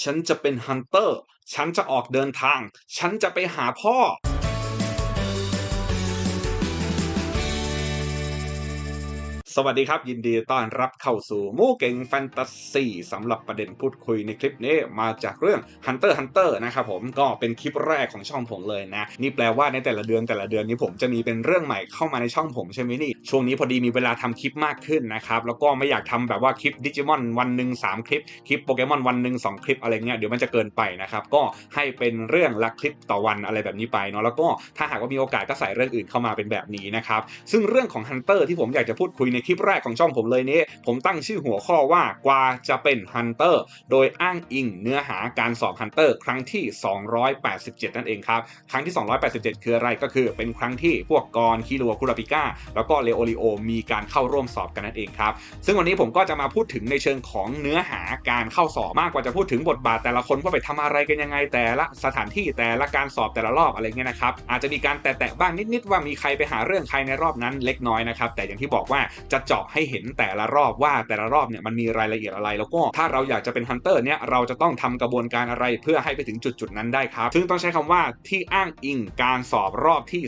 ฉันจะเป็นฮันเตอร์ ฉันจะออกเดินทาง ฉันจะไปหาพ่อ สวัสดีครับ ยินดีต้อนรับเข้าสู่มู่เก่งแฟนตาซีสำหรับประเด็นพูดคุยในคลิปนี้มาจากเรื่อง Hunter x Hunter นะครับผมก็เป็นคลิปแรกของช่องผมเลยนะ นี่แปลว่าในแต่ละเดือนแต่ละเดือนนี้ผมจะมีเป็นเรื่องใหม่เข้ามาในช่องผมใช่ไหมนี่ ช่วงนี้พอดีมีเวลาทำคลิปมากขึ้นนะครับ แล้วก็ไม่อยากทำแบบว่าคลิปดิจิมอนวันหนึ่งสามคลิป คลิปโปเกมอนวันหนึ่งสองคลิปอะไรเงี้ยเดี๋ยวมันจะเกินไปนะครับก็ให้เป็นเรื่องละคลิปต่อวันอะไรแบบนี้ไปเนาะแล้วก็ถ้าหากว่ามีโอกาสก็ใส่เรื่องอื่นเข้ามาเป็นแบบนี้นะครับซึ่งเรื่องของ Hunter ที่ผมอยากจะพูดคุยในคลิปแรกของช่องผมเลยนี้ ผมตั้งชื่อหัวข้อว่ากว่าจะเป็น Hunter โดยอ้างอิงเนื้อหาการสอบ Hunter ครั้งที่ 287 นั่นเองครับ ครั้งที่ 287 คืออะไรก็คือเป็นครั้งที่พวกกรคิรัวคุราปิก้าแล้วก็เลโอริโอมีการเข้าร่วมสอบกันนั่นเองครับ ซึ่งวันนี้ผมก็จะมาพูดถึงในเชิงของเนื้อหาการเข้าสอบมากกว่าจะพูดถึงบทบาทแต่ละคนว่าไปทำอะไรกันยังไงแต่ละสถานที่แต่ละการสอบแต่ละรอบอะไรเงี้ยนะครับอาจจะมีการแตะๆบ้างนิดๆว่ามีใครไปหาเรื่องใครในรอบนั้นเล็กน้อยนะครับแต่อย่างที่บอกว่าจะเจาะให้เห็นแต่ละรอบว่าแต่ละรอบเนี่ยมันมีรายละเอียดอะไร แล้วก็ถ้าเราอยากจะเป็นฮันเตอร์เนี่ยเราจะต้องทำกระบวนการอะไรเพื่อให้ไปถึงจุดจุดๆนั้นได้ครับ ซึ่งต้องใช้คำว่าที่อ้างอิงการสอบรอบที่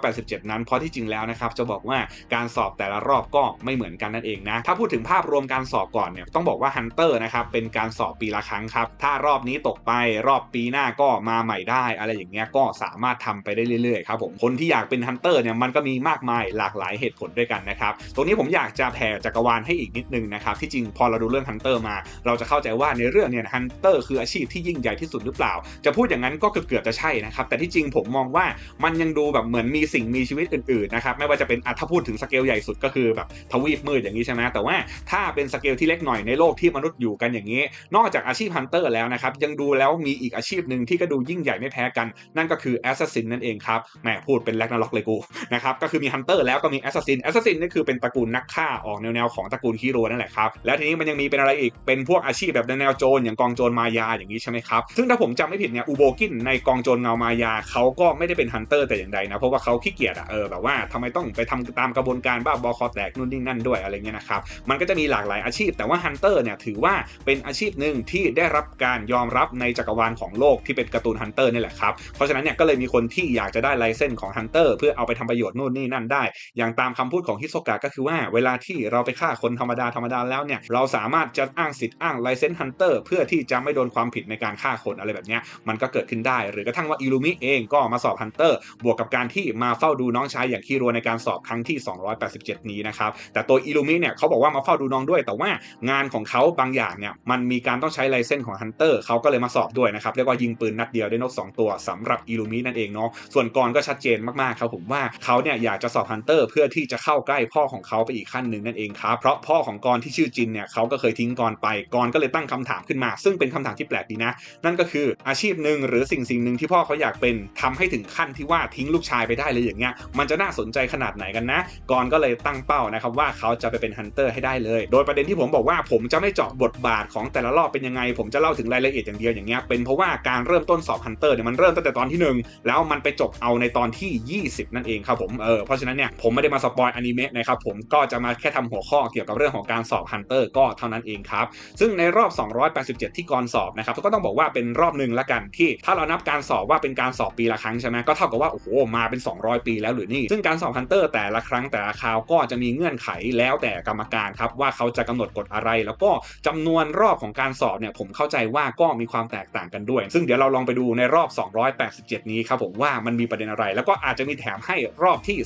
287 นั้น เพราะที่จริงแล้วนะครับจะบอกว่าการสอบแต่ละรอบก็ไม่เหมือนกันนั่นเองนะ ถ้าพูดถึงภาพรวมการสอบก่อนเนี่ยต้องบอกว่าฮันเตอร์นะครับเป็นการสอบปีละครั้งครับ ถ้ารอบนี้ตกไปรอบปีหน้าก็มาใหม่ได้อะไรอย่างเงี้ยก็สามารถทำไปได้เรื่อยๆครับผมคนที่อยากเป็นฮันเตอร์เนี่ยมันก็มีมากมายหลากหลายเหตุผลด้วยกันนะครับตรงนี้ผมอยากจะแผ่จักรวาลให้อีกนิดนึงนะครับที่จริงพอเราดูเรื่องฮันเตอร์มา เราจะเข้าใจว่าในเรื่องเนี่ยฮันเตอร์คืออาชีพที่ยิ่งใหญ่ที่สุดหรือเปล่า จะพูดอย่างนั้นก็เกือบจะใช่นะครับแต่ที่จริงผมมองว่ามันยังดูแบบเหมือนมีสิ่งมีชีวิตอื่นๆนะครับไม่ว่าจะเป็นอะถ้าพูดถึงสเกลใหญ่สุดก็คือแบบทวีปมืดอย่างนี้ใช่ไหมแต่ว่าถ้าเป็นสเกลที่เล็กหน่อยในโลกที่มนุษย์อยู่กันอย่างนี้ นอกจากอาชีพฮันเตอร์แล้วนะครับยังดูแล้วมีอีกอาชีพหนึ่งที่ก็ดูยิ่งใหญ่ไม่แพ้กัน นั่นก็คือแอสซัสซินนั่นเองครับแหมพูดเป็นแลกนาล็อกเลยกูนะครับก็คือมีฮันเตอร์แล้วก็มีแอสซัสซินแอสซัสซินนี่คือเป็นตระกูลนักฆ่าออกแนวๆของตระกูลฮีโร่นั่นแหละครับ แล้วทีนี้มันยังมีเป็นอะไรอีก เป็นพวกอาชีพแบบแนวโจรอย่างกองโจรมายาอย่างนี้ใช่ไหมครับ ซึ่งถ้าผมจำไม่ผิดเนี่ย อูโบกินในกองโจรเงามายาเขาก็ไม่ได้เป็นฮันเตอร์แต่อย่างใดนะ เพราะว่าเขาขี้เกียจอะเออแบบว่าทำไมต้องไปทำตามกระบวนการบ้าบอคอแตกนู่นนี่นั่นด้วยอะไรเงี้ยนะครับ มันก็จะมีหลากหลายอาชีพ แต่ว่าฮันเตอร์เนี่ยถือว่าเป็นอาชีพหนึ่งที่ได้รับการยอมรับในจักรวาลของโลกที่เป็นการ์ตูนฮันเตอร์นี่แหละครับ เพราะฉะนั้นเนี่ยก็เลยมีคนที่อยากจะได้ไลเซนส์ของฮันเตอร์เพื่อเอาไปทำประโยชน์นู่นนี่นั่นได้ อย่างตามคำพูดของฮิโซกะก็คือว่าเวลาที่เราไปฆ่าคนธรรมดาธรรมดาแล้วเนี่ยเราสามารถจะอ้างสิทธิ์อ้างไลเซนส์ฮันเตอร์เพื่อที่จะไม่โดนความผิดในการฆ่าคนอะไรแบบเนี้ยมันก็เกิดขึ้นได้ หรือกระทั่งว่าอิลูมิเองก็มาสอบฮันเตอร์บวกกับการที่มาเฝ้าดูน้องชายอย่างคิรัวในการสอบครั้งที่ 287 นี้นะครับแต่ตัวอิลูมิเนี่ยเขาบอกว่ามาเฝ้าดูน้องด้วย แต่ว่างานของเขาบางอย่างเนี่ยมันมีการต้องใช้ไลเซนส์ของฮันเตอร์เขาก็เลยมาสอบด้วยนะครับเรียกว่ายิงปืนนัดเดียวได้นกสองตัวสำหรับอิลูมินั่นเองเนาะส่วนกรก็ชัดเจนมากๆครับผมว่าเขาเนี่ยอยากจะสอบฮันเตอร์เพื่อที่จะเข้าใกล้พ่อของเขาไปอีกขั้นหนึ่งนั่นเองครับเพราะพ่อของกรที่ชื่อจินเนี่ยเขาก็เคยทิ้งกรไปกรก็เลยตั้งคำถามขึ้นมา ซึ่งเป็นคำถามที่แปลกดีนะ นั่นก็คืออาชีพหนึ่งหรือสิ่งสิ่งหนึ่งที่พ่อเขาอยากเป็นทำให้ถึงขั้นที่ว่าทิ้งลูกชายไปได้เลยอย่างเงี้ยมันจะน่าสนใจขนาดไหนกันนะกรก็เลยตั้งเป้านะครับว่าเขาจะไปเป็นฮันเตอร์ให้ได้เลย โดยประเด็นที่ผมบอกว่าผมจะไม่เจาะบทบาทของแต่ละรอบเป็นยังไง ผมจะเล่าถึงรายละเอียดอย่างเดียวอย่างเงี้ยเป็นเพราะว่าการเริ่มต้นสอบฮันเตอร์เนี่ยมันเริ่มตั้งแต่ตอนที่หนึ่งแล้วมันไปจบเอาในตอนที่ 20 นั่นเองครับผมเออเพราะฉะนั้นเนี่ยผมไม่ได้มาสปอยอนิเมะนะครับผมก็จะมาแค่ทำหัวข้อเกี่ยวกับเรื่องของการสอบฮันเตอร์ก็เท่านั้นเองครับ ซึ่งในรอบ 287 ที่กรสอบนะครับก็ต้องบอกว่าเป็นรอบหนึ่งละกันที่ ถ้าเรานับการสอบว่าเป็นการสอบปีละครั้งใช่ไหมก็เท่ากับว่าโอ้โหมาเป็น 200 ปีแล้วหรือนี่ ซึ่งการสอบฮันเตอร์แต่ละครั้งแต่ละคราวก็จะมีเงื่อนไขแล้วแต่กรรมการครับว่าเขาจะกำหนดกฎอะไร แล้วก็จำนวนรอบของการสอบเนี่ยผมเข้าใจว่าก็มีความแตกต่างกันด้วย ซึ่งเดี๋ยวเราลองไปดูในรอบ 287 นี้ครับผมว่ามันมีประเด็นอะไร แล้วก็อาจจะมีแถมให้รอบที่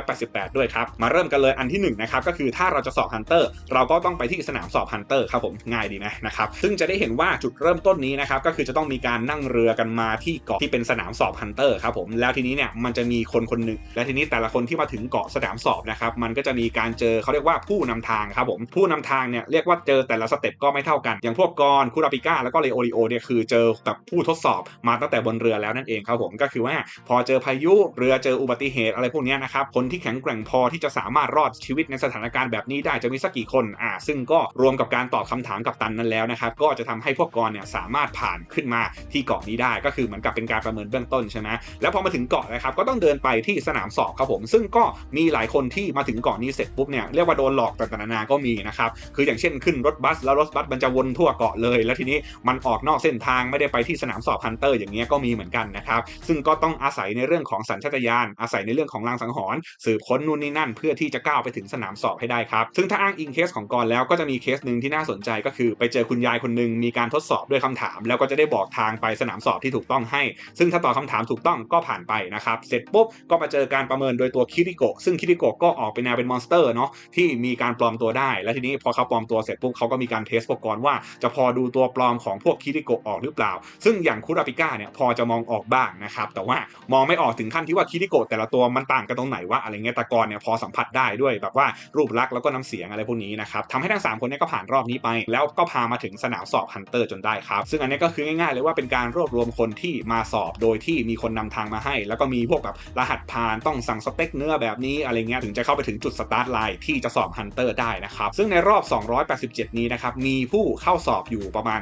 288 ด้วยครับมาเริ่มกันเลยอันที่หนะครับก็คือถ้าเราจะสอบฮันเตอร์เราก็ต้องไปที่สนามสอบฮันเตอร์ครับผมง่ายดีนะนะครับซึ่งจะได้เห็นว่าจุดเริ่มต้นนี้นะครับก็คือจะต้องมีการนั่งเรือกันมาที่เกาะที่เป็นสนามสอบฮันเตอร์ครับผมแล้วทีนี้เนี่ยมันจะมีคนคนหนึ่งและทีนี้แต่ละคนที่มาถึงเกาะสนามสอบนะครับมันก็จะมีการเจอเขาเรียกว่าผู้นำทางครับผมผู้นำทางเนี่ยเรียกว่าเจอแต่ละสเต็ปก็ไม่เท่ากัน อย่างพวกกรคูราปิก้าแล้วก็เลโอริโอเนี่ยคือเจอกับผู้ทดสอบมาตั้งแต่บนเรือแล้วนั่นเองครับผมก็คือว่าพอเจอพายุเรือเจออุบัติเหตุอะไรพวกนี้นะครับคนที่แข็งแกร่งพอที่จะสามารถรอดชีวิตในสถานการณ์แบบนี้ได้จะมีสักกี่คนอ่าซึ่งก็รวมกับการตอบคำถามกับตันนั้นแล้วนะครับก็จะทำให้พวกกรเนี่ยสามารถผ่านขึ้นมาที่เกาะนี้ได้ก็คือเหมือนกับเป็นการประเมินเบื้องต้นใช่ไหมแล้วพอมาถึงเกาะนะครับก็ต้องเดินไปที่สนามสอบครับผม ซึ่งก็มีหลายคนที่มาถึงเกาะนี้เสร็จปุ๊บเนี่ยเรียกว่าโดนหลอกต่างๆนานาก็มีนะครับคืออย่างเช่นขึ้นรถบัสแล้วรถบัสมันจะวนทั่วเกาะเลย แล้วทีนี้มันออกนอกเส้นทางไม่ได้ไปที่สนามสอบฮันเตอร์อย่างเงี้ยก็มีเหมือนกันนะครับซึ่งก็ต้องอาศัยในเรื่องของสัญชาตญาณอาศัยในเรื่องของลางสังหรณ์สืบค้นนู่นนี่นั่น เพื่อที่จะก้าวไปถึงสนามสอบให้ได้ครับ ซึ่งถ้าอ้างอิงเคสของกรแล้วก็จะมีเคสหนึ่งที่น่าสนใจก็คือไปเจอคุณยายคนหนึ่งมีการทดสอบด้วยคำถาม แล้วก็จะได้บอกทางไปสนามสอบที่ถูกต้องให้ ซึ่งถ้าตอบคาถามถูกต้องก็ผ่านไปนะครับ เสร็จปุ๊บก็มาเจอการประเมินโดยตัวคิริโกะซึ่งคิริโกะก็ออกเป็นแนวเป็นมอนสเตอร์เนาะที่มีการปลอมตัวได้ แล้วทีนี้พอเขาปลอมตัวเสร็จปุ๊บเขาก็มีการเทสพวกกรว่า จะพอดูตัวปลอมของพวกคิริโกะออกหรือเปล่า ซึ่งอย่างคุราปิก้าเนี่ยพอจะมองออกบ้างนะครับแต่ว่ามองไม่ออกถึงขั้นที่ว่าคิริโกะแต่ละตัวมันต่างกันตรงไหนว่าอะไรเงี้ยต่กรเนี่ยพอสัมผัสได้ด้วยแบบว่ารูปลักษณ์แล้วก็น้ำเสียงอะไรพวกนี้นะครับทำให้ทั้ง 3 คนเนี้ก็ผ่านรอบนี้ไป แล้วก็พามาถึงสนามสอบฮันเตอร์จนได้ครับ ซึ่งอันนี้ก็คือง่ายๆเลยว่าเป็นการรวบรวมคนที่มาสอบโดยที่มีคนนำทางมาให้ แล้วก็มีพวกแบบรหัสผ่านต้องสั่งสเต็กเนื้อแบบนี้อะไรเงี้ยถึงจะเข้าไปถึงจุดสตาร์ทไลน์ที่จะสอบฮันเตอร์ได้นะครับซึ่งในรอบ 287 นี้นะครับมีผู้เข้าสอบอยู่ประมาณ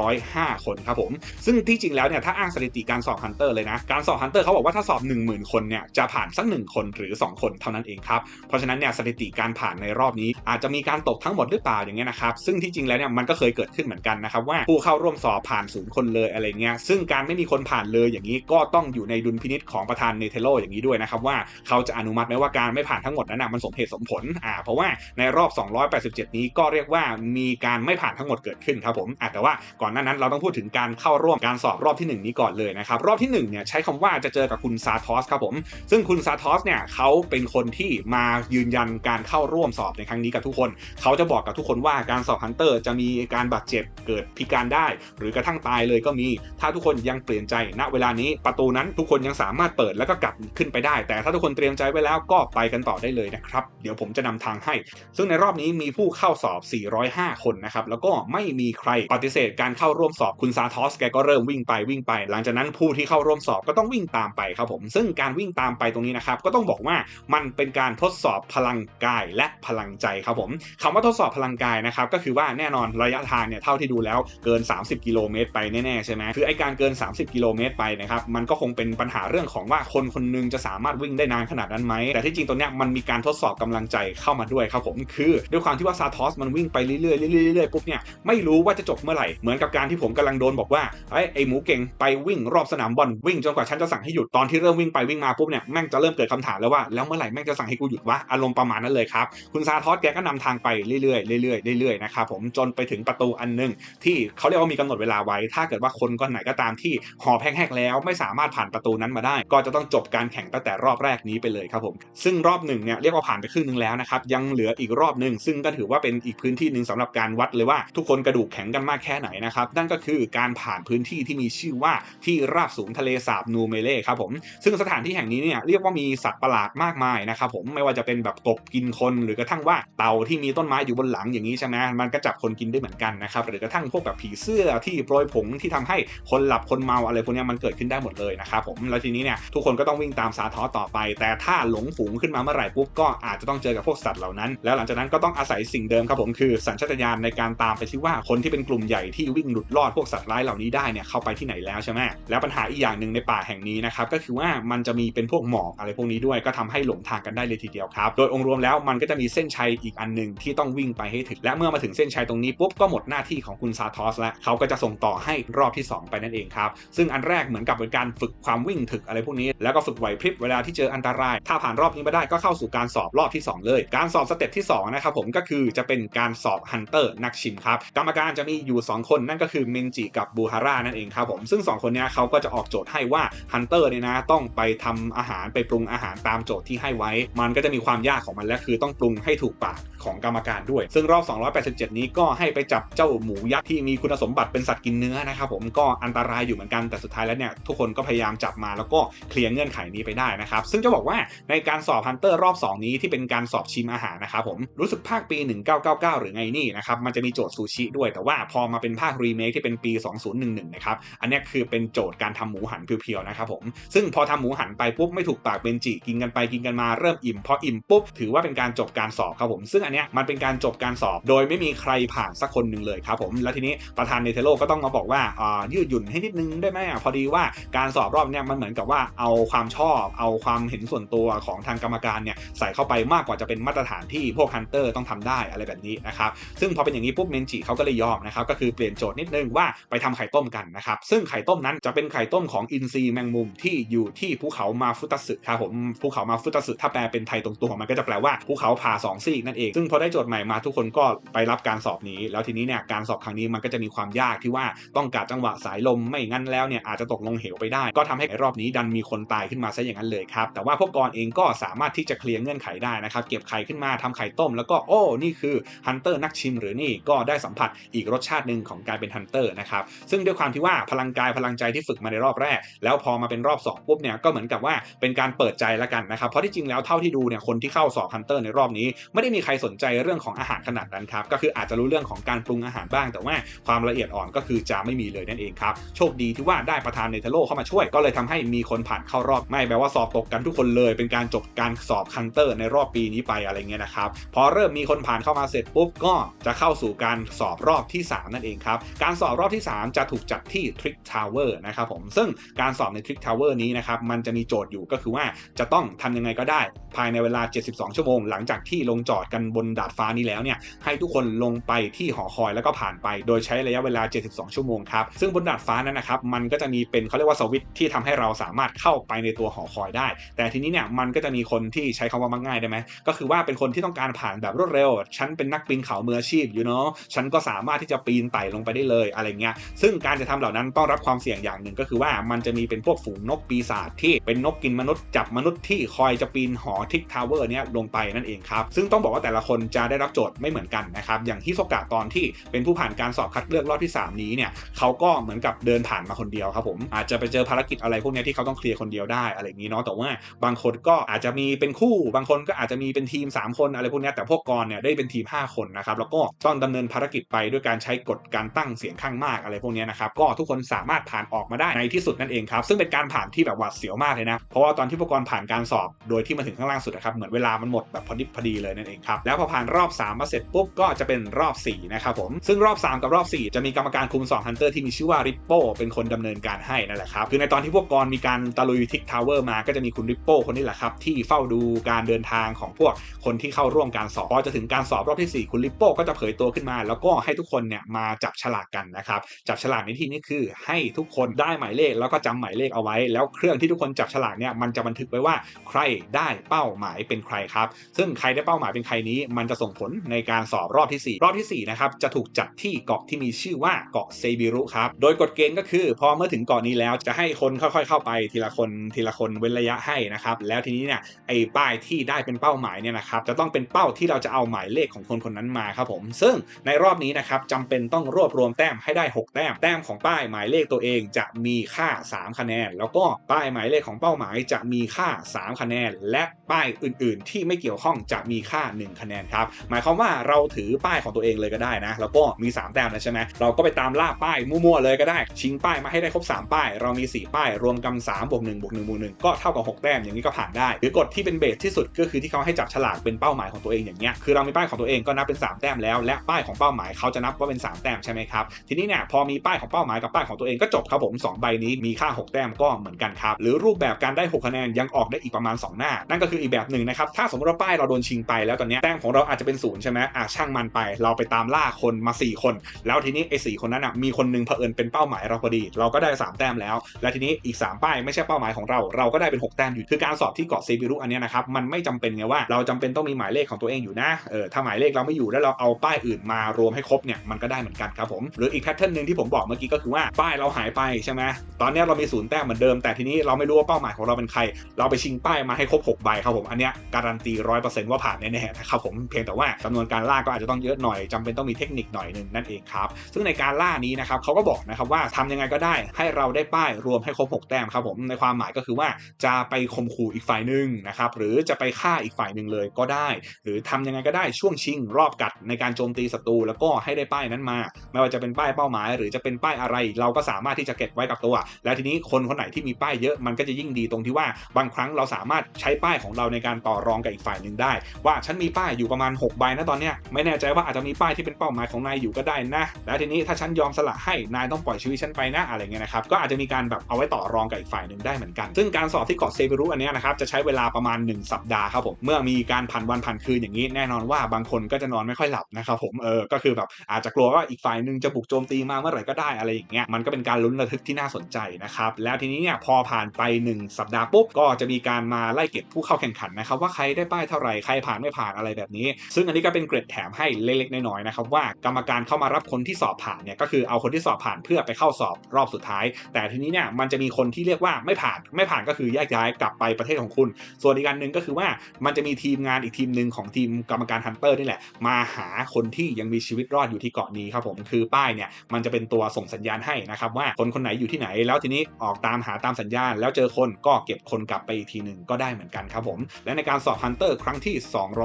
405 คนครับผมซึ่งที่จริงแล้วเนี่ยถ้าอ้างสถิติการสอบฮันเตอร์เลยนะการสอบฮันเตอร์เขาบอกว่าถ้าสอบ 10,000 คนเนี่ยจะผ่านสัก1คนหรือ 2 คนเท่านั้นเองครับเพราะฉะนั้นเนี่ยสถิติการผ่านในรอบนี้ อาจจะมีการตกทั้งหมดหรือเปล่าอย่างเงี้ยนะครับซึ่งที่จริงแล้วเนี่ยมันก็เคยเกิดขึ้นเหมือนกันนะครับว่าผู้เข้าร่วมสอบผ่านศูนย์คนเลยอะไรเงี้ยซึ่งการไม่มีคนผ่านเลยอย่างนี้ก็ต้องอยู่ในดุลพินิษของประธานเนเธโลอย่างนี้ด้วยนะครับว่าเขาจะอนุมัติไหมว่าการไม่ผ่านทั้งหมดนั้นนะมันสมเหตุสมผลอ่าเพราะว่าในรอบ 287 นี้ก็เรียกว่ามีการไม่ผ่านทั้งหมดเกิดขึ้นครับผมอะแต่ว่าก่อนหน้านั้นเราต้องพูดถึงการเข้าร่วมการสอบรอบที่ 1 นี้ก่อนเลยนะครับรอบที่1เนี่ยใช้คำว่าจะเจอกับคุณซาทอสครับผมซึ่งคุณซาทอสเนี่ยเขาเป็นคนที่มายืนยันการเข้าร่วมสอบในครั้งนี้กับทุกคน เขาจะบอกกับทุกคนว่าการสอบฮันเตอร์จะมีการบาดเจ็บเกิดพิการได้ หรือกระทั่งตายเลยก็มี ถ้าทุกคนยังเปลี่ยนใจณเวลานี้ประตูนั้นทุกคนยังสามารถเปิดแล้วก็กลับขึ้นไปได้ แต่ถ้าทุกคนเตรียมใจไว้แล้วก็ไปกันต่อได้เลยนะครับ เดี๋ยวผมจะนำทางให้ ซึ่งในรอบนี้มีผู้เข้าสอบ 405 คนนะครับ แล้วก็ไม่มีใครปฏิเสธการเข้าร่วมสอบคุณซาทอสแกก็เริ่มวิ่งไปวิ่งไป หลังจากนั้นผู้ที่เข้าร่วมสอบก็ต้องวิ่งตามไปครับผม ซึ่งการวิ่งตามไปตรงนี้นะครับก็ต้องบอกว่ามันเป็นการทดสอบพลังกายและพลังใจครับผมคำว่าทดสอบพลังกายนะครับก็คือว่าแน่นอนระยะทางเนี่ยเท่าที่ดูแล้วเกิน 30 กิโลเมตรไปแน่ๆใช่ไหมคือไอการเกิน 30 กิโลเมตรไปนะครับมันก็คงเป็นปัญหาเรื่องของว่าคนคนหนึงจะสามารถวิ่งได้นานขนาดนั้นไหมแต่ที่จริงตัวเนี้ยมันมีการทดสอบกำลังใจเข้ามาด้วยครับผมคือ ด้วยความที่ว่าซาทอสมันวิ่งไปเรื่อยๆเรื่อยๆเรื่อยๆปุ๊บเนี่ยไม่รู้ว่าจะจบเมื่อไหร่เหมือนกับการที่ผมกำลังโดนบอกว่าไอ้ไอหมูเก่งไปวิ่งรอบสนามบอลวิ่งจนกว่าฉันจะสั่งให้หยุดตอนที่เริ่มวิ่งไปวิ่งมาปุ๊บเนี่ยแม่งจะเริ่มเกิดคำถามแล้วว่าแล้วเมื่อไหร่แม่งจะสั่งให้กูหยุดวะอารมณ์ประมาณนั้นเลยครับ คุณซาทอสแกก็นำทางไปเรื่อยๆเรื่อยๆเรื่อยๆนะครับผมจนไปถึงประตูอันหนึง ที่เขาเรียกว่ามีกำหนดเวลาไว้ ถ้าเกิดว่าคนคนไหนก็ตามที่หอบแหกๆแล้ว ไม่สามารถผ่านประตูนั้นมาได้ ก็จะต้องจบการแข่งตั้งแต่รอบแรกนี้ไปเลยครับผมซึ่งรอบหนึ่งเนี่ยเรียกว่าผ่านไปครึ่งหนึงแล้วนะครับยังเหลืออีกรอบหนึ่งซึ่งก็ถือว่าเป็นอีกพื้นที่หนึ่งสำหรับการวัดเลยว่าทุกคนกระดูกแข็งกันมากแค่ไหนนะครับนั่นก็คือการผ่านพื้นที่ที่มีชื่อว่าที่ราบสูงทะเลสาบนูเมเล่ครับผมซึ่งสถานที่แห่งนี้เนี่ยเรียกว่ามีสัตว์ประหลาดมากมายนะครับผมไม่ว่าจะเป็นแบบกบกินคนหรือกระทั่งว่าเต่าที่มีต้นไม้อยู่บนหลังอย่างนี้ใช่ไหมมันก็จับคนกินได้เหมือนกันนะครับหรือกระทั่งพวกแบบผีเสื้อที่โปรยผงที่ทำให้คนหลับคนเมาอะไรพวกนี้มันเกิดขึ้นได้หมดเลยนะครับผมแล้วทีนี้เนี่ยทุกคนก็ต้องวิ่งตามสาทอต่อไป แต่ถ้าหลงฝูงขึ้นมาเมื่อไหร่ปุ๊บก็อาจจะต้องเจอกับพวกสัตว์เหล่านั้น แล้วหลังจากนั้นก็ต้องอาศัยสิ่งเดิมครับผมคือสัญชาตญาณในการตามไปที่ว่าคนที่เป็นกลุ่มใหญ่ที่วิ่งหลุดรอดพวกสัตว์ร้ายเหล่านี้ได้เนี่ยเข้าไปที่ไหนแล้วใช่ไหมแล้วปัญหาอีกอย่างหนึ่งในป่าแห่งนี้นะครับก็คือว่ามันจะมีเป็นพวกหมอกอะไรพวกนี้ด้วยก็ทำให้หลงทางกันได้เลยทีเดียวครับโดยองค์รวมแล้วมันก็จะมีเส้นชัยอีกอันหนึ่งที่ต้องวิ่งไปให้ถึง และเมื่อมาถึงเส้นชัยตรงนี้ปุ๊บก็หมดหน้าที่ของคุณซาทอสแล้วเขาก็จะส่งต่อให้รอบที่ 2 ไปนั่นเองครับ ซึ่งอันแรกเหมือนกับเป็นการฝึกความวิ่งถึกอะไรพวกนี้ แล้วก็ฝึกไหวพริบเวลาที่เจออันตราย ถ้าผ่านรอบนี้มาได้ก็เข้าสู่การสอบรอบที่ 2 เลย การสอบสเต็ปที่2นะครับผมก็คือจะเป็นการสอบฮันเตอร์นักชิมครับกรรมการจะมีอยู่ 2 คนนั่นก็คือเมนจิกับบูฮาร่านั่นเองครับผมซึ่ง 2 คนนี้เขาก็จะออกโจทย์ให้ว่าฮันเตอร์เนี่ยนะต้องไปทำอาหารไปปรุงอาหารตามโจทย์ที่ให้ไว้ มันก็จะมีความยากของมันและคือต้องปรุงให้ถูกปากของกรรมการด้วย ซึ่งรอบ 287 นี้ก็ให้ไปจับเจ้าหมูยักษ์ที่มีคุณสมบัติเป็นสัตว์กินเนื้อนะครับผมก็อันตรายอยู่เหมือนกันแต่สุดท้ายแล้วเนี่ยทุกคนก็พยายามจับมาแล้วก็เคลียร์เงื่อนไขนี้ไปได้นะครับ ซึ่งจะบอกว่าในการสอบฮันเตอร์รอบ 2 นี้ที่เป็นการสอบชิมอาหารนะครับผมรู้สึกภาคปี 1999 หรือไงนี่นะครับมันจะมีโจทย์ซูชิด้วย แต่ว่าพอมาเป็นภาครีเมคที่เป็นปี 2011 นะครับอันนี้คือเป็นโจทย์การทำหมูหันเพียวๆนะครับผมซึ่งพอทำหมูหันไปปุ๊บไม่ถูกปากเบนจิกินกันไปกินกันมาเริ่มอิ่มพออิ่มปุ๊บถือว่าเป็นการจบการสอบครับผม ซึ่งอันเนี้ยมันเป็นการจบการสอบ โดยไม่มีใครผ่านสักคนหนึ่งเลยครับผมแล้วทีนี้ประธานเนเธอร์โลก็ต้องมาบอกว่าอ่ายืดหยุ่นให้นิดนึงได้ไหมอะพอดีว่าการสอบรอบเนี้ยมันเหมือนกับว่าเอาความชอบ เอาความเห็นส่วนตัวของทางกรรมการเนี่ยใส่เข้าไปมากกว่าจะเป็นมาตรฐานที่พวกฮันเตอร์ต้องทำได้อะไรแบบนี้นะครับซึ่งพอเป็นอย่างนี้ปุ๊บเมนจิเขาก็เลยยอมนะครับก็คือเปลี่ยนโจทย์นิดนึงว่าไปทำไข่ต้มกันนะครับซึ่งไข่ต้มนั้นจะเป็นไข่ต้มของอินทรีแมงมุมที่อยู่ที่ภูเขามาฟุตสึครับผมภูเขามาฟุตสึถ้าแปลเป็นไทยตรงตัวมันก็จะแปลว่าภูเขาผ่าสองซีกนั่นเอง ซึ่งพอได้โจทย์ใหม่มาทุกคนก็ไปรับการสอบนี้ แล้วทีนี้เนี่ยการสอบครั้งนี้มันก็จะมีความยากที่ว่าต้องการจังหวะสายลมไม่งั้นแล้วเนี่ยอาจจะตกลงเหวไปได้ ก็ทำให้รอบนี้ดันมีคนตายขึ้นมาซะอย่างนั้นเลยครับ แต่ว่าพวกกรเองก็สามารถที่จะเคลียร์เงื่อนไขได้นะครับ เก็บไข่ขึ้นมาทำไข่ต้ม แล้วก็โอ้ นี่คือฮันเตอร์นักชิมหรือนี่ก็ได้สัมผัสอีกรสชาติหนึ่งของการเป็นฮันเตอร์นะครับ ซึ่งด้วยความที่ว่าพลังกายพลังใจที่ฝึกมาในรอบแรก แล้วพอมาเป็นรอบสองปุ๊บเนี่ยก็เหมือนกับว่าเป็นการเปิดใจแล้วกันนะครับเพราะที่จริงแล้วเท่าที่ดูเนี่ยคนที่เข้าสอบฮันเตอร์ในรอบนี้ ไม่ได้มีใครสนใจเรื่องของอาหารขนาดนั้นครับก็คืออาจจะรู้เรื่องของการปรุงอาหารบ้าง แต่ว่าความละเอียดอ่อนก็คือจะไม่มีเลยนั่นเองครับโชคดีที่ว่าได้ประธานเนเธอร์โลเข้ามาช่วยก็เลยทำให้มีคนผ่านเข้ารอบไม่แปลว่าสอบตกกันทุกคนเลยเป็นการจบการสอบฮันเตอร์ในรอบปีนี้ไปอะไรเงี้ยนะครับพอเริ่มมีคนผ่านเข้ามาเสร็จปุ๊บก็จะเข้าสู่การสอบรอบที่ 3 นั่นเองครับการสอบรอบที่ 3 จะถูกจัดที่ Trick Tower นะครับผมซึ่งการสอบใน Trick Tower นี้นะครับมันจะมีโจทย์อยู่ก็คือว่าจะต้องทำยังไงก็ได้ ภายในเวลา 72ชั่วโมง หลังจากที่ลงจอดกันบนดาดฟ้านี้แล้วเนี่ยให้ทุกคนลงไปที่หอคอยแล้วก็ผ่านไป โดยใช้ระยะเวลา 72 ชั่วโมงครับซึ่งบนดาดฟ้านั้นนะครับมันก็จะมีเป็นเขาเรียกว่าสวิตที่ทำให้เราสามารถเข้าไปในตัวหอคอยได้ แต่ทีนี้เนี่ยมันก็จะมีคนที่ใช้คำว่ามักง่ายได้ไหมก็คือว่าเป็นคนที่ต้องการผ่านแบบรวดเร็ว ฉันเป็นนักปีนเขามืออาชีพอยู่เนาะฉันก็สามารถที่จะปีนไต่ลงไปได้เลยอะไรเงี้ยซึ่งการจะทำเหล่านั้นต้องรับความเสี่ยงอย่างหนึ่งก็คือว่ามันจะมีเป็นพวกฝูงนกปีศาจที่เป็นนกกินมนุษย์จับมนุษย์ที่คอยจะปีนหอทิกทาวเวอร์เนี้ยลงไปนั่นเองครับ ซึ่งต้องบอกว่าแต่ละคนจะได้รับโจทย์ไม่เหมือนกันนะครับ อย่างที่โซกะตอนที่เป็นผู้ผ่านการสอบคัดเลือกรอบที่ 3 นี้เนี่ยเขาก็เหมือนกับเดินผ่านมาคนเดียวครับผมอาจจะไปเจอภารกิจอะไรพวกนี้ที่เขาต้องเคลียร์คนเดียวได้อะไรอย่างนี้เนาะแต่ว่าบางคนก็อาจจะมีเป็นคู่ บางคนก็อาจจะมีเป็นทีม 3 คนอะไรพวกนี้แต่พวกกรเนี่ยได้เป็นทีม 5 คนนะครับแล้วก็ต้องดำเนินภารกิจไปด้วยการใช้กฎการตั้งเสียงข้างมากอะไรพวกนี้นะครับก็ทุกคนสามารถผ่านออกมาได้ในที่สุดนั่นเองครับซึ่งเป็นการผ่านที่แบบหวาดเสียวมากเลยนะเพราะว่าตอนที่พวกกรผ่านการสอบ โดยที่มาถึงข้างล่างสุดนะครับเหมือนเวลามันหมดแบบพอดิบพอดีเลยนั่นเองครับแล้วพอผ่านรอบ 3 มาเสร็จปุ๊บก็จะเป็นรอบ4นะครับผมซึ่งรอบ 3 กับรอบ 4 จะมีกรรมการคุม2ฮันเตอร์ที่มีชื่อว่าริปโป้เป็นคนดำเนินการให้นั่นแหละครับคือในตอนที่พวกกรมีการตะลุยทิกทาวเวอร์มาก็จะมีคุณริปโป้คนนี้แหละครับที่เฝ้าดูการเดินทางของพวกคนที่เข้าร่วมการสอบพอจะถึงการสอบรอบที่ 4 คุณริปโป้ก็จะเผยตัวขึ้นมา แล้วก็ให้ทุกคนเนี่ยมาจับฉลากกันนะครับจับฉลากในที่นี้คือให้ทุกคนได้หมายเลขแล้วก็จำหมายเลขเอาไว้ แล้วเครื่องที่ทุกคนจับฉลากเนี่ยมันจะบันทึกไว้ว่าใครได้เป้าหมายเป็นใครครับซึ่งใครได้เป้าหมายเป็นใครนี้ มันจะส่งผลในการสอบรอบที่ 4 รอบที่4นะครับจะถูกจัดที่เกาะที่มีชื่อว่าเกาะเซบิรุครับโดยกฎเกณฑ์ก็คือ พอเมื่อถึงเกาะนี้แล้วจะให้คนค่อยๆ เข้าไปทีละคนทีละคนเว้นระยะให้นะครับแล้วทีนี้เนี่ยไอ้ป้ายที่ได้เป็นเป้าหมายเนี่ยนะครับจะต้องเป็นเป้าที่เราจะเอาหมายเลขของคนคนนั้นมาครับผม ซึ่งในรอบนี้นะครับจำเป็นต้องรวบรวมแต้มให้ได้ 6 แต้มแต้มของป้ายหมายเลขตัวเองจะมีค่า 3 คะแนน แล้วก็ป้ายหมายเลขของเป้าหมายจะมีค่า 3 คะแนน และป้ายอื่น ๆ ที่ไม่เกี่ยวข้องจะมีค่า 1 คะแนนครับหมายความว่าเราถือป้ายของตัวเองเลยก็ได้นะ แล้วก็มี 3 แต้มแล้วใช่ไหมเราก็ไปตามล่าป้ายมั่วๆเลยก็ได้ ชิงป้ายมาให้ได้ครบ 3 ป้าย เรามี 4 ป้าย รวมกัน3บวก1บวก1บวก1ก็เท่ากับ 6 แต้มอย่างนี้ก็ผ่านได้ หรือกฎที่เป็นเบสที่สุดก็คือที่เขาให้จับฉลากเป็นเป้าหมายของตัวเองอย่างเงี้ยคือเรามีป้ายของตัวเองก็นับเป็น 3 แต้มแล้ว และป้ายของเป้าหมายเขาจะนับว่าเป็น 3 แต้มใช่ไหมครับทีนี้เนี่ยพอมีป้ายของเป้าหมายกับป้ายของตัวเองก็จบครับผม2ใบนี้มีค่า 6 แต้มก็เหมือนกันครับหรือรูปแบบการได้ 6 คะแนนยังออกได้อีกประมาณ 2 หน้า นั่นก็คืออีกแบบหนึ่งนะครับถ้าสมมติว่าป้ายเราโดนชิงไปแล้วตอนนี้แต้มของเราอาจจะเป็นศูนย์ใช่ไหมอะช่างมันไป เราไปตามล่าคนมา 4 คน แล้วทีนี้ไอ้สคนนั้นอะมีคนนึงเผอิญเป็นเป้าหมายเราพอดี เราก็ได้ 3 แต้มแล้ว และทีนี้อีก 3 ป้ายไม่ใช่เป้าหมายของเราเราก็ได้เป็น 6 แต้มอยู่คือการสอบที่เกาะเซบิรุอันนี้นะครับมันไม่จำเป็นไงว่าเราจำเป็นต้องมีหมายเลขของตัวเองอยู่นะเออถ้าหมายเลขเราไม่อยู่แล้วเราเอาป้ายอื่นมารวมให้ครบเนี่ยมันก็ได้เหมือนกันครับผมหรืออีกแพทเทิร์นหนึ่งที่ผมบอกเมื่อกี้ก็คือว่าป้ายเราหายไปใช่ไหมตอนนี้เรามีศูนย์แต้มเหมือนเดิมแต่ทีนี้เราไม่รู้ว่าเป้าหมายของเราเป็นใคร เราไปชิงป้ายมาให้ครบ6ใบครับผมอันเนี้ยการันตีร้อยเปอร์เซ็นต์ว่าผ่านแน่ๆนะครับผมเพียงแต่ว่าจำนวนการล่าก็อาจจะต้องเยอะหน่อยจำเป็นต้องมีเทคนิคหน่อยหนึ่งนั่นเองครับซึ่งในการล่านี้นะครับเขาก็บอกนะครับว่าทำยังไงก็ได้ให้เราได้ป้ายรวมให้ครบ 6 แต้มครับผมในความหมายก็คือว่าจะไปข่มขู่อีกฝ่ายหนึ่งนะครับหรือจะไปฆ่าอีกฝ่ายหนึ่งเลยก็ได้ หรือทำยังไงก็ได้ช่วงชิงรอบกัดในการโจมตีศัตรูแล้วก็ให้ได้ป้ายนั้นมา ไม่ว่าจะเป็นป้ายเป้าหมาย หรือจะเป็นป้ายอะไร เราก็สามารถที่จะเก็บไว้กับตัว แล้วทีนี้คนคนไหนที่มีป้ายเยอะมันก็จะยิ่งดีตรงที่ว่าบางครั้งเราสามารถใช้ป้ายของเราในการต่อรองกับอีกฝ่ายหนึ่งได้ ว่าฉันมีป้ายอยู่ประมาณ6ใบนะตอนเนี้ยไม่แน่ใจว่าอาจจะมีป้ายที่เป็นเป้าหมายของนายอยู่ก็ได้นะ แล้วทีนี้ถ้าฉันยอมสละให้นายต้องปล่อยชีวิตฉันไปนะอะไรเงี้ยนะครับก็อาจจะมีการแบบเอาไว้ต่อรองกับอีกฝ่ายหนึ่งได้เหมือนกัน ซึ่งการสอบที่เกาะเซบรุอันนี้นะครับจะใช้เวลาประมาณ 1 สัปดาห์ครับผมเมื่อมีการผ่านวันผ่านคืนอย่างนี้แน่นอนว่าบางคนก็จะนอนไม่ค่อยหลับนะครับผมเออก็คือแบบอาจจะกลัวว่าอีกฝ่ายหนึ่งจะบุกโจมตีมาเมื่อไหร่ก็ได้อะไรอย่างเงี้ยมันก็เป็นการลุ้นระทึกที่น่าสนใจนะครับแล้วทีนี้เนี่ยพอผ่านไป 1 สัปดาห์ปุ๊บก็จะมีการมาไล่เก็บผู้เข้าแข่งขันนะครับว่าใครได้ปายเท่าไหร่ใครผ่านไม่ผ่านอะไรแบบนี้ ซึ่งอันนี้ก็เป็นเกร็ดแถมให้เล็กๆน้อยๆนะครับว่ากรรมการเข้ามารับคนที่สอบผ่านเนี่ยก็คือเอาคนที่สอบผ่านเพื่อไปเข้าสอบรอบสุดท้าย แต่ทีนี้เนี่ยมันจะมีคนที่เรียกว่าไม่ผ่านไม่ผ่านก็คือแยกย้ายกลับไปประเทศของคุณ ส่วนอีกการหนึ่งก็คือว่ามันจะมีทีมงานอีกทีมหนึ่งของทีมกรรมการฮันเตอร์นี่แหละ มาหาคนที่ยังมีชีวิตรอดอยู่ที่เกาะนี้ครับผมคือป้ายเนี่ยมันจะเป็นตัวส่งสัญญาณให้นะครับว่าคนคนไหนอยู่ที่ไหน แล้วทีนี้ออกตามหาตามสัญญาณ แล้วเจอคนก็เก็บคนกลับไปอีกทีหนึ่งก็ได้เหมือนกันครับผมและในการสอบฮันเตอร์ครั้งที่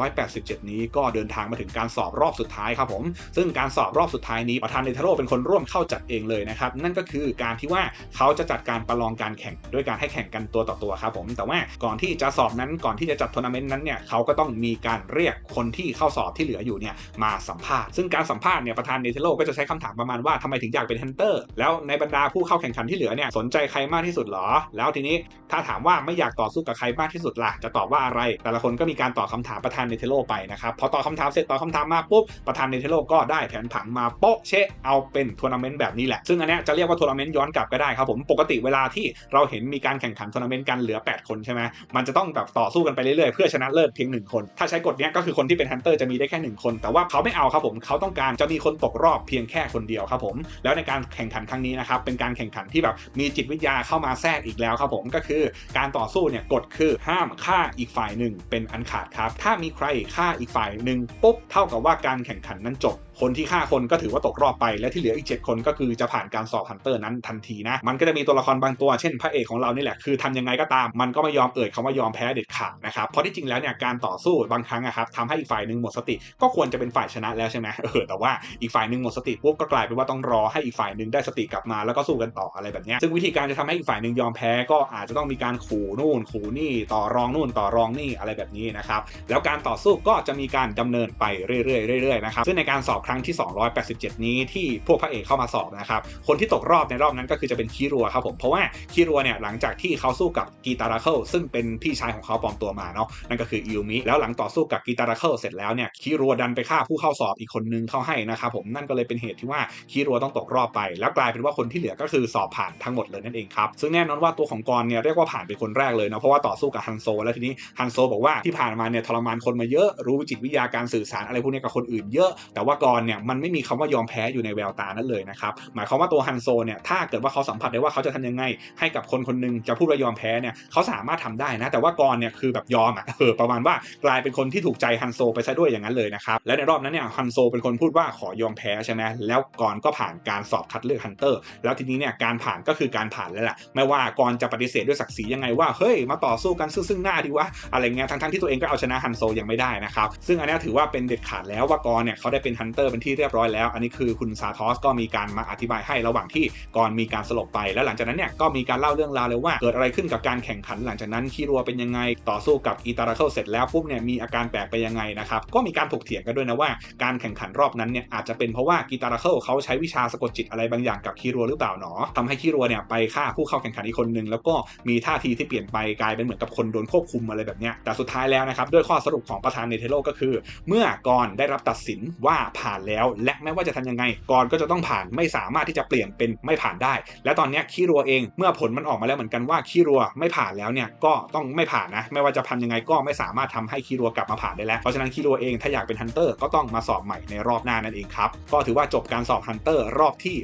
287 นี้ก็เดินทางมาถึงการสอบรอบสุดท้ายครับผม ซึ่งการสอบรอบสุดท้ายนี้ประธานเนเธอโรเป็นคนร่วมเข้าจัดเองเลยนะครับ นั่นก็คือการที่ว่าเขาจะจัดการประลองการแข่งด้วยการให้แข่งกันตัวต่อตัวครับผม แต่ว่าก่อนที่จะสอบนั้นก่อนที่จะจัดทัวร์นาเมนต์นั้นเนี่ยเขาก็ต้องมีการเรียกคนที่เข้าสอบที่เหลืออยู่เนี่ยมาสัมภาษณ์ ซึ่งการสัมภาษณ์เนี่ยประธานเนเธอโรก็จะใช้คำถามประมาณว่าทำไมถึงอยากเป็นฮันเตอร์แล้วในบรรดาผู้เข้าแข่งขันที่เหลือเนี่ยสนใจใครมากที่สุดหรอ แล้วทีนี้ถ้าถามว่าไม่อยากต่อสู้กับใครมากที่สุดล่ะจะตอบว่าอะไรแต่ละคนก็มีการตอบคาถามประธานเนเธอโรไปนะครับพอตอบคาถามเสร็จตอบคำถามมาปุ๊บประธานเนเธอโรก็ได้แผนผังมาโป๊ะเชะเอาเป็นทัวร์นาเมนต์แบบนี้แหละ ซึ่งอันนี้จะเรียกว่าทัวร์นาเมนต์ย้อนกลับก็ได้ครับผมปกติเวลาที่เราเห็นมีการแข่งขันทัวร์นาเมนต์กันเหลือ 8 คนใช่ไหมมันจะต้องแบบต่อสู้กันไปเรื่อยๆเพื่อชนะเลิศเพียง1คน ถ้าใช้กฎนี้ก็คือคนที่เป็นฮันเตอร์จะมีได้แค่1คน แต่ว่าเขาไม่เอาครับผมเขาต้องการจะมีคนตกรอบเพียงแค่คนเดียวครับผมแล้วในการแข่งขันครั้งนี้นะครับเป็นการแข่งขันที่แบบมีจิตวิทยาเข้ามาแทรกอีกแล้วครับผมก็คือการต่อสู้เนี่ยกฎคือห้ามฆ่าอีกฝ่ายหนึ่งเป็นอันขาดครับ ถ้ามีใครฆ่าอีกฝ่ายหนึ่งปุ๊บเท่ากับว่าการแข่งขันนั้นจบ คนที่ฆ่าคนก็ถือว่าตกรอบไป และที่เหลืออีก 7 คนก็คือจะผ่านการสอบฮันเตอร์นั้นทันทีนะ มันก็จะมีตัวละครบางตัว เช่นพระเอกของเรานี่แหละ คือทำยังไงก็ตาม มันก็ไม่ยอมเอ่ยคำว่ายอมแพ้เด็ดขาดนะครับ เพราะที่จริงแล้วเนี่ยการต่อสู้บางครั้งอะครับทำให้อีกฝ่ายหนึ่งหมดสติ ก็ควรจะเป็นฝ่ายชนะแล้วใช่ไหมเออ แต่ว่าอีกฝ่ายหนึ่งหมดสติปุ๊บก็กลายเป็นว่าต้องรอให้อีกฝ่ายหนึ่งได้สติกลับมาแล้วก็สู้กันต่ออะไรแบบนี้ซึ่งวิธีการจะทำให้อีกฝ่ายหนึ่งยอมแพ้ก็อาจจะต้องมีการขู่นู่นขู่นี่ต่อรองนู่นต่อรองนี่อะไรแบบนี้นะครับแล้วการต่อสู้ก็จะมีการดำเนินไปเรื่อยๆเรื่อยๆนะครับซึ่งในการสอบครั้งที่ 287 นี้ที่พวกพระเอกเข้ามาสอบนะครับคนที่ตกรอบในรอบนั้นก็คือจะเป็นคีรัวครับผมเพราะว่าคีรัวเนี่ยหลังจากที่เขาสู้กับกีตาราเคิลซึ่งเป็นพี่ชายของเขาปลอมตัวมาเนาะนั่นก็คืออิวมิแล้วหลังต่อสู้กับกีตาราเคิลเสร็จแล้วเนี่ยคีรัวดันไปฆ่าผู้เข้าสอบอีกคนนึงเข้าให้นะครับผมนั่นก็เลยเป็นเหตุที่ว่าคีรัวต้องตกรอบไป แล้วกลายเป็นว่าคนที่เหลือก็คือสอบผ่านทั้งหมดเลยนั่นเองครับซึ่งแน่นอนว่าตัวของกรเนี่ยเรียกว่าผ่านเป็นคนแรกเลยเนาะเพราะว่าต่อสู้กับฮันโซ แล้วทีนี้ฮันโซบอกว่าที่ผ่านมาเนี่ยทรมานคนมาเยอะรู้จิตวิทยาการสื่อสารอะไรพวกนี้กับคนอื่นเยอะแต่ว่ากรเนี่ยมันไม่มีคำว่ายอมแพ้อยู่ในแววตานั้นเลยนะครับหมายความว่าตัวฮันโซเนี่ยถ้าเกิดว่าเขาสัมผัสได้ว่าเขาจะทำยังไง ให้กับคนคนหนึงจะพูดว่ายอมแพ้เนี่ยเขาสามารถทำได้นะ แต่ว่ากรเนี่ยคือแบบยอมอะเออประมาณว่ากลายเป็นคนที่ถูกใจฮันโซไปซะด้วยอย่างนั้นเลยนะครับและในรอบนั้นเนี่ยฮันโซเป็นคนพูดว่าขอยอมแพ้ใช่ไหมแล้วกรก็ผ่านการสอบคัดเลือกฮันเตอร์ แล้วทีนี้เนี่ยการผ่านก็คือการผ่านแล้วแหละไม่ว่ากรจะปฏิเสธด้วยศักดิ์ศรียังไงว่าเฮ้ยมาต่อสู้กันซึ่งซึ่งหน้าดีวะอะไรเงี้ยทั้งๆที่ตัวเองก็เอาชนะฮันโซยังไม่ได้นะครับซึ่งอันนี้ถือว่าเป็นเด็ดขาดแล้วว่ากรเนี่ยเขาได้เป็นฮันเตอร์เป็นที่เรียบร้อยแล้ว อันนี้คือคุณซาทอสก็มีการมาอธิบายให้ระหว่างที่กรมีการสลบไป แล้วหลังจากนั้นเนี่ยก็มีการเล่าเรื่องราวเลยว่าเกิดอะไรขึ้นกับการแข่งขันหลังจากนั้นคีรัวเป็นยังไงต่อสู้กับอีตาราเคิลเสร็จแล้วปุ๊บเนี่ยมีอาการแปลกไปยังไงนะครับก็มีการถกเถียงกันด้วยนะว่าการแข่งขันรอบนั้นเนี่ยอาจจะเป็นเพราะว่ากีตาราเคิลเขาใช้วิชาสะกดจิตอะไรบางอย่างกับคีรัวหรือเปล่าหนอทำให้คีรัวเนี่ยไปฆ่าผู้เข้าแข่งขันอีกคนนึงแล้วก็มีท่าทีที่เปลี่ยนไปกลายเป็นเหมือนกับคนโดนควบคุมอะไรแบบเนี้ยแต่สุดท้ายแล้วนะครับด้วยข้อสรุปของประธานเนเธอโรก็คือ เมื่อกรได้รับตัดสินว่าผ่านแล้ว และไม่ว่าจะทำยังไงกรก็จะต้องผ่านไม่สามารถที่จะเปลี่ยนเป็นไม่ผ่านได้ และตอนนี้คีรัวเองเมื่อผลมันออกมาแล้วเหมือนกันว่าคีรัวไม่ผ่านแล้วเนี่ยก็ต้องไม่ผ่านนะ ไม่ว่าจะทำยังไงก็ไม่สามารถทำให้คีรัวกลับมาผ่านได้แล้วเพราะฉะนั้นคีรัวเองถ้าอยากเป็นฮันเตอร์ก็ต้องมาสอบใหม่ในรอบหน้านั่นเองครับก็ถือว่าจบการสอบฮันเตอร์รอบที่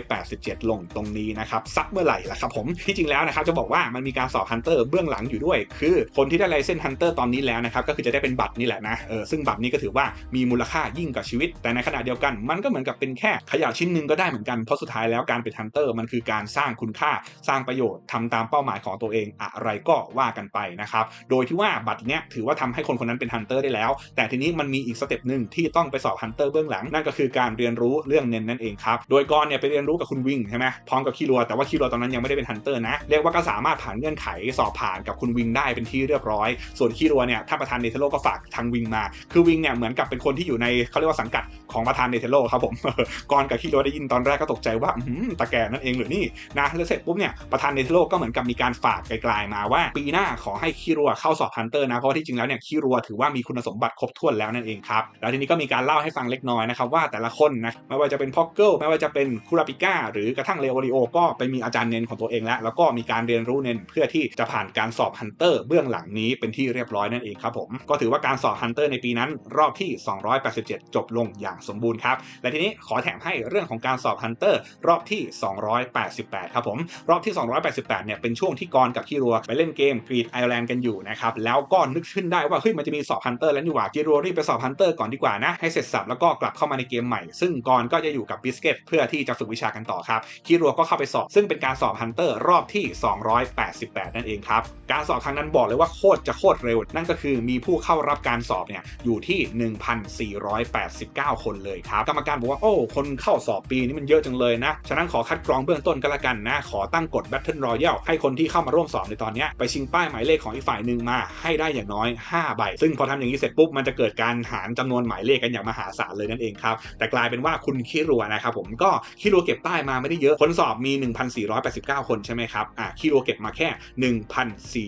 287 ลงตรงนี้นะครับสักเมื่อไหร่ล่ะครับผมที่จริงแล้วนะครับจะบอกว่ามันมีการสอบฮันเตอร์เบื้องหลังอยู่ด้วย คือคนที่ได้ไลเซนฮันเตอร์ตอนนี้แล้วนะครับก็คือจะได้เป็นบัตรนี่แหละนะเออซึ่งบัตรนี้ก็ถือว่ามีมูลค่ายิ่งกว่าชีวิตแต่ในขณะเดียวกันมันก็เหมือนกับเป็นแค่ขยะชิ้นหนึ่งก็ได้เหมือนกัน เพราะสุดท้ายแล้วการเป็นฮันเตอร์มันคือการสร้างคุณค่าสร้างประโยชน์ทำตามเป้าหมายของตัวเองอะไรก็ว่ากันไปนะครับ โดยที่ว่าบัตรเนี้ยถือว่าทำให้คนคนนั้นเป็นฮันเตอร์ได้แล้ว แต่ทีนี้มันมีอีกสเต็ปหนึ่งที่ต้องไปสอบฮันเตอร์เบื้องหลังนั่นก็คือการเรียนรู้เรื่องเน้นนั่นเองครับโดยกรเนี่ยไปเรียนรู้กับคุณวิงใช่ไหมพร้อมกับคีรัวแต่ว่าคีรัวตอนนั้นยังไม่ได้เป็นฮันเตอร์นะเรียกว่าก็สามารถผ่านเงื่อนไขสอบผ่านกับคุณวิงได้เป็นที่เรียบร้อย ส่วนคีรัวเนี่ยถ้าประธานเนเธอร์โลก็ฝากทางวิงมา คือวิงเนี่ยเหมือนกับเป็นคนที่อยู่ในเขาเรียกว่าสังกัดของประธานเนเธอร์โลครับผมก่อนกับคีรัวได้ยินตอนแรกก็ตกใจว่าอื้อหือตาแก่นั่นเองหรือนี่นะแล้วเสร็จปุ๊บเนี่ยประธานเนเธอร์โลก็เหมือนกับมีการฝากไกลๆมาว่า ปีหน้าขอให้คีรัวเข้าสอบฮันเตอร์นะเพราะที่จริงแล้วเนี่ยคีรัวถือว่ามีคุณสมบัติครบถ้วนแล้วนั่นเองครับแล้วทีนี้ก็มีการเล่าให้ฟังเล็กน้อยนะครับว่าแต่ละคนนะไม่ว่าจะเป็นพ็อกเกิลไม่ว่าจะเป็นคูราปิก้าหรือกระทั่งเลโอริโอก็ไปมีอาจารย์เน้นของตัวเองแล้ว แล้วก็มีการเรียนรู้เน้นเพื่อที่จะผ่านการสอบฮันเตอร์เบื้องหลังนี้เป็นที่เรียบร้อยนั่นเองครับผมก็ถือว่าการสอบฮันเตอร์ในปีนั้นรอบที่ 287 จบลงอย่างสมบูรณ์ครับ และทีนี้ขอแถมให้เรื่องของการสอบฮันเตอร์รอบที่ 288 ครับผม รอบที่ 288 เนี่ยเป็นช่วงที่กรกับที่รัวไปเล่นเกมกรีดไอร์แลนด์กันอยู่นะครับ แล้วก็นึกขึ้นได้ว่าเฮ้ยมันจะมีสอบฮันเตอร์แล้วนี่หว่าที่รัวรีบไปสอบฮันเตอร์ก่อนดีกว่านะให้เสร็จสับแล้วก็กลับเข้ามาในเกมใหม่ ซึ่งกรก็จะอยู่กับบิสเกตเพื่อที่จะฝึกวิชากันต่อครับคิรัวก็เข้าไปสอบ ซึ่งเป็นการสอบฮันเตอร์รอบที่ 288 นั่นเองครับการสอบครั้งนั้นบอกเลยว่าโคตรจะโคตรเร็ว นั่นก็คือมีผู้เข้ารับการสอบเนี่ยอยู่ที่ 1,489คนเลยครับ กรรมการบอกว่า โอ้ คนเข้าสอบปีนี้มันเยอะจังเลยนะ ฉะนั้นขอคัดกรองเบื้องต้นก็แล้วกันนะ ขอตั้งกฎ Battle Royale ให้คนที่เข้ามาร่วมสอบในตอนนี้ไปชิงป้ายหมายเลขของอีกฝ่ายหนึ่งมาให้ได้อย่างน้อย 5 ใบ ซึ่งพอทำอย่างนี้เสร็จปุ๊บมันจะเกิดการหารจำนวนหมายเลขกันอย่างมหาศาลเลยนั่นเองครับ แต่กลายเป็นว่าคุณคิรัวนะครับผมก็คิรัวเก็บป้ายมาไม่ได้เยอะ คนสอบมี 1,489 คนใช่ไหมครับ อะคิรัวเก็บมาแค่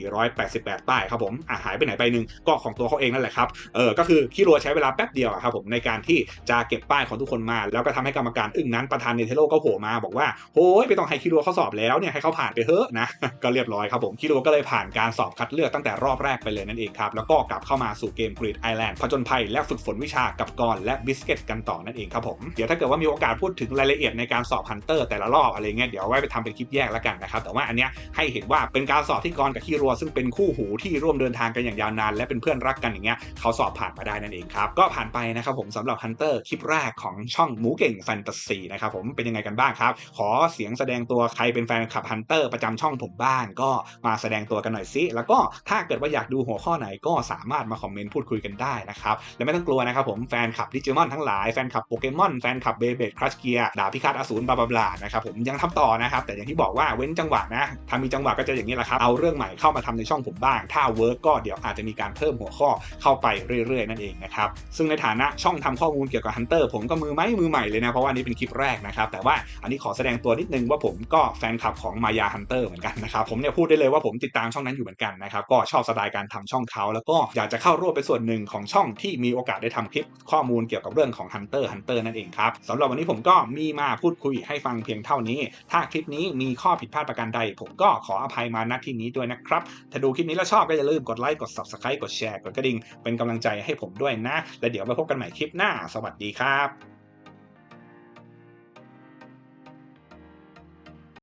1,488 ป้ายครับผม อะหายไปไหนไปหนึ่งก็ของตัวเขาเองนั่นแหละครับ เออ ก็คือคิรัวใช้เวลาแป๊บเดียวอะครับผมในการที่จะเก็บป้ายของทุกคนมา แล้วก็ทำให้กรรมการอึ้งนั้นประธานเนเธอร์โลก็โผล่มาบอกว่าโอ้ยไม่ต้องให้คิรัวเขาสอบแล้วเนี่ยให้เขาผ่านไปเถอะนะก็เรียบร้อยครับผมคิรัวก็เลยผ่านการสอบคัดเลือกตั้งแต่รอบแรกไปเลยนั่นเองครับแล้วก็กลับเข้ามาสู่เกมกรีดไอแลนด์ผจญภัยและฝึกฝนวิชากับกรและบิสเกตกันต่อนั่นเองครับผมเดี๋ยวถ้าเกิดว่ามีโอกาสพูดถึงรายละเอียดในการสอบฮันเตอร์แต่ละรอบอะไรเงี้ยเดี๋ยวไว้ไปทำเป็นคลิปแยกแล้วกันนะครับแต่ว่าอันเนี้ยให้เห็นว่าเป็นการสอบที่กรกับคิรัวซึ่งเป็นคู่หูที่ร่วมเดินทางกันอย่างยาวนานและเป็นเพื่อนรักกันอย่างเงี้ยเขาสอบผ่านมาได้นั่นเองครับก็ผ่านไปนะครับผมสำหรับฮันเตอร์คลิปแรกของช่องหมูเก่งแฟนตาซีนะครับผมเป็นยังไงกันบ้างครับ ขอเสียงแสดงตัวใครเป็นแฟนคลับฮันเตอร์ประจำช่องผมบ้างก็มาแสดงตัวกันหน่อยสิแล้วก็ถ้าเกิดว่าอยากดูหัวข้อไหนก็สามารถมาคอมเมนต์พูดคุยกันได้นะครับและไม่ต้องกลัวนะครับผมแฟนคลับดิจิมอนทั้งหลายแฟนคลับโปเกมอนแฟนคลับเบเบดครัชเกียดาพิฆาตอสูรบลาบลาบลานะครับผมยังทำต่อนะครับแต่อย่างที่บอกว่าเว้นจังหวะนะถ้ามีจังหวะก็จะอย่างนี้แหละครับเอาเรื่องใหม่เข้ามาทำในช่องผมบ้าง ถ้าเวิร์กก็เดี๋ยวอาจจะมีการเพิ่มหัวข้อเข้าไปเรื่อยๆ นั่นเองนะครับซึ่งในฐานะช่องทำข้อมูลเกี่ยวกับฮันเตอร์ผมก็มือไม้มือใหม่เลยนะเพราะว่านี้เป็นคลิปแรกนะครับแต่ว่าอันนี้ขอแสดงตัวนิดนึงว่าผมก็แฟนคลับของมายาฮันเตอร์เหมือนกันนะครับผมเนี่ยพูดได้เลยว่าผมติดตามช่องนั้นอยู่เหมือนกันนะครับก็ชอบสไตล์การทำช่องเขาแล้วก็อยากจะเข้าร่วมเป็นส่วนหนึ่งของช่องที่มีโอกาสได้ทำคลิปข้อมูลเกี่ยวกับเรื่องของฮันเตอร์ฮันเตอร์นั่นเองครับสำหรับวันนี้ผมก็มีมาพูดคุยให้ฟังเพียงเท่านี้ ถ้าคลิปนี้มีข้อผิดพลาดประการใด ผมก็ขออภัยมาณที่นี้ด้วยนะครับ ถ้าดูคลิปนี้แล้วชอบก็อย่าลืมกดไลค์กด subscribe กดแชร์กดกระดิ่งเป็นกำลังใจให้ผมด้วยนะ และเดี๋ยวไปพบกันใหม่คลิปหน้าสวัสดีครับ